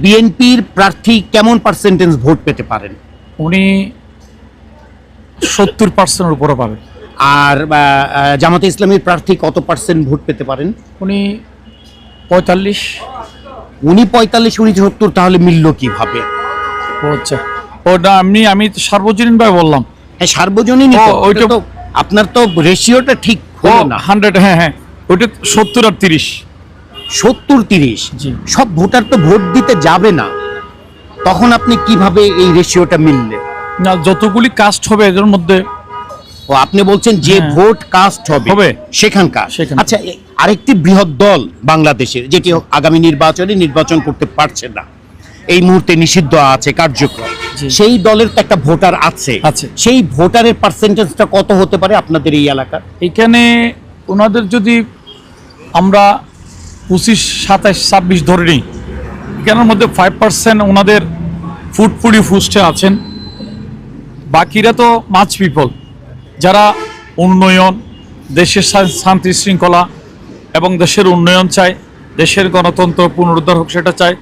বিএনপির প্রার্থী কেমন পার্সেন্টেজ ভোট পেতে পারেন? উনি সত্তর পার্সেন্টের উপরে পাবেন। আর জামাতে ইসলামীর প্রার্থী কত পার্সেন্ট ভোট পেতে পারেন? উনি পঁয়তাল্লিশ। উনি পঁয়তাল্লিশ উনি সত্তর তাহলে মিলল কীভাবে? আচ্ছা। ওটা আমি আমি সার্বজনীনভাবে বললাম। হ্যাঁ সার্বজনীন ওইটা- তো আপনার তো রেশিওটা ঠিক হলো না। হান্ড্রেড হ্যাঁ হ্যাঁ ওইটা সত্তর আর তিরিশ। সত্তর তিরিশ। সব ভোটার তো ভোট দিতে যাবে না তখন আপনি কীভাবে এই রেশিওটা মিললে না যতগুলি কাস্ট হবে এদের মধ্যে ও আপনি বলছেন যে হ্যাঁ। ভোট কাস্ট হবে হবে। সেখানকার। আচ্ছা আরেকটি বৃহৎ দল বাংলাদেশের যেটি আগামী নির্বাচনে নির্বাচন করতে পারছে না এই মুহূর্তে নিষিদ্ধ আছে কার্যক্রম। সেই দলের তো একটা ভোটার আছে আছে। সেই ভোটারের পার্সেন্টেজটা কত হতে পারে আপনাদের এই এলাকার এখানে ওনাদের যদি আমরা পঁচিশ, সাতাশ, ছাব্বিশ ধরে নিই। এখানের মধ্যে ফাইভ পার্সেন্ট ওনাদের ফুটফুডি ফুস্টে আছেন। বাকিরা তো মাছ পিপল যারা উন্নয়ন, দেশের শান্তি শৃঙ্খলা এবং দেশের উন্নয়ন চায়, দেশের গণতন্ত্র পুনরুদ্ধার হোক সেটা চায়